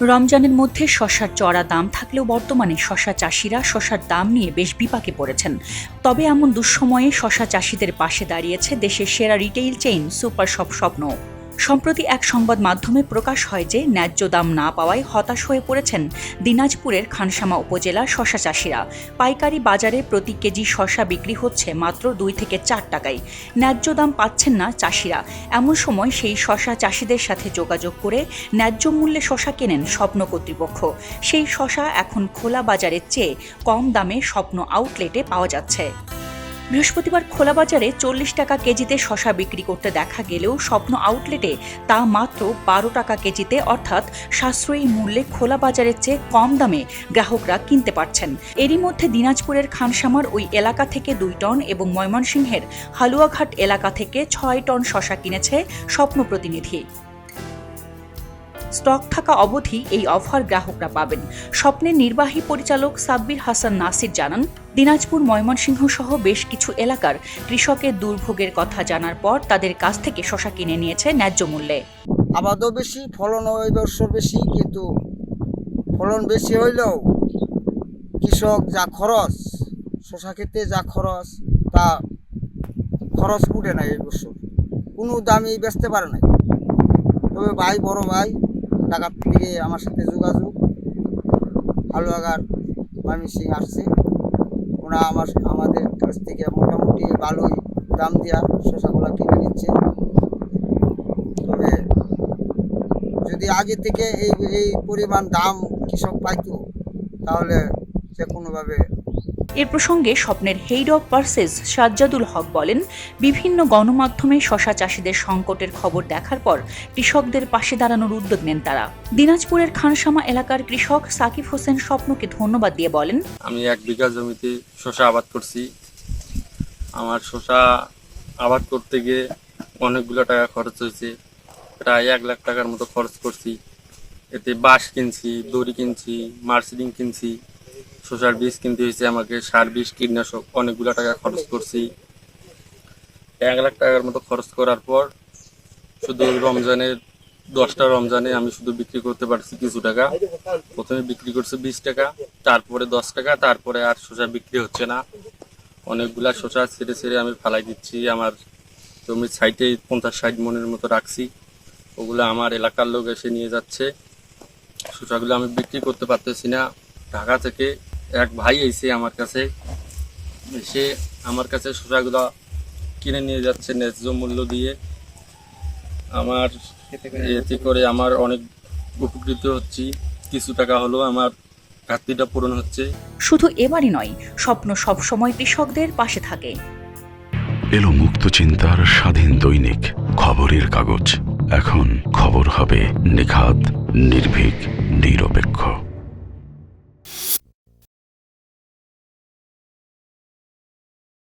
রমজানের মধ্যে শশার চড়া দাম থাকলেও বর্তমানে শশা চাষিরা শশার দাম নিয়ে বেশ বিপাকে পড়েছেন। তবে এমন দুঃসময়ে শশা চাষিদের পাশে দাঁড়িয়েছে দেশের সেরা রিটেইল চেইন সুপার শপ স্বপ্ন। সম্প্রতি এক সংবাদ মাধ্যমে প্রকাশ হয় যে, ন্যায্য দাম না পাওয়ায় হতাশ হয়ে পড়েছেন দিনাজপুরের খানসামা উপজেলা শশা চাষিরা। পাইকারি বাজারে প্রতি কেজি শশা বিক্রি হচ্ছে মাত্র দুই থেকে চার টাকায়। ন্যায্য দাম পাচ্ছেন না চাষিরা। এমন সময় সেই শশা চাষিদের সাথে যোগাযোগ করে ন্যায্য মূল্যে শশা কেনেন স্বপ্ন কর্তৃপক্ষ। সেই শশা এখন খোলা বাজারের চেয়ে কম দামে স্বপ্ন আউটলেটে পাওয়া যাচ্ছে। বৃহস্পতিবার খোলা বাজারে চল্লিশ টাকা কেজিতে শশা বিক্রি করতে দেখা গেলেও স্বপ্ন আউটলেটে তা মাত্র বারো টাকা কেজিতে, অর্থাৎ সাশ্রয়ী মূল্যে খোলা বাজারের চেয়ে কম দামে গ্রাহকরা কিনতে পারছেন। এরই মধ্যে দিনাজপুরের খানসামার ওই এলাকা থেকে দুই টন এবং ময়মনসিংহের হালুয়াঘাট এলাকা থেকে ছয় টন শশা কিনেছে স্বপ্ন প্রতিনিধি। স্টক থাকা অবধি এই অফার গ্রাহকরা পাবেন। স্বপ্নের নির্বাহী পরিচালক সাব্বির হাসান নাসির জানান, দিনাজপুর ময়মনসিংহ সহ বেশ কিছু এলাকার কৃষকের দুর্ভোগের কথা জানার পর তাদের কাছ থেকে শশা কিনে নিয়েছে ন্যায্য মূল্যে। আবাদও বেশি, ফলনও এই বেশি, কিন্তু ফলন বেশি হইলেও কৃষক যা খরচ, শশা খেতে যা খরচ, তা খরচ উঠে নাই এই বছর। কোনো দামই বেচতে পারে নাই। তবে ভাই, বড় ভাই ঢাকার থেকে আমার সাথে যোগাযোগ। মামি সিং আসছে। ওরা আমার, আমাদের কাছ থেকে মোটামুটি ভালোই দাম দেওয়া শশাগুলো কিনে নিচ্ছে। তবে যদি আগে থেকে এই এই পরিমাণ দাম কৃষক পাইতো, তাহলে যে কোনোভাবে এ প্রসঙ্গে স্বপ্নের head of purchase Sajjadul Haque বলেন, বিভিন্ন গণমাধ্যমে শশা চাষিদের সংকটের খবর দেখার পর কৃষকদের পাশে দাঁড়ানোর উদ্যোগ নেন তারা। দিনাজপুরের খানসামা এলাকার কৃষক সাকিব হোসেন স্বপ্নকে ধন্যবাদ দিয়ে বলেন, আমি এক বিঘা জমিতে শশা আবাদ করছি। আমার শশা আবাদ করতে গিয়ে অনেকগুলো টাকা খরচ হয়েছে। প্রায় এক লাখ টাকার মতো খরচ করছি। এতে বাঁশ কিনছি, দড়ি কিনছি, মার্সিডিং কিনছি। শশার বীজ কিনতে হয়েছে আমাকে, সার বিষ, কীটনাশক, অনেকগুলো টাকা খরচ করছি। এক লাখ টাকার মতো খরচ করার পর শুধু রমজানের, দশটা রমজানে আমি শুধু বিক্রি করতে পারছি কিছু টাকা। প্রথমে বিক্রি করছি বিশ টাকা, তারপরে দশ টাকা, তারপরে আর শসা বিক্রি হচ্ছে না। অনেকগুলা শসা ছেড়ে ছেড়ে আমি ফালাই দিচ্ছি, আমার জমির সাইডে পঞ্চাশ ষাট মনের মতো রাখছি। ওগুলো আমার এলাকার লোক এসে নিয়ে যাচ্ছে। শসাগুলো আমি বিক্রি করতে পারতেছি না। ঢাকা থেকে এক ভাই এসে আমার কাছে। এসে আমার কাছে শসাগুলো কিনে নিয়ে যাচ্ছে ন্যায্য মূল্য দিয়ে। আমার এতে করে আমার অনেক উপকৃত হচ্ছি। কিছু টাকা হলেও আমার ঘাটতিটা পূরণ হচ্ছে। শুধু এবারই নয় স্বপ্ন সবসময় কৃষকদের পাশে থাকে। এলো মুক্ত চিন্তার স্বাধীন দৈনিক খবরের কাগজ। এখন খবর হবে নিখাত নির্ভীক।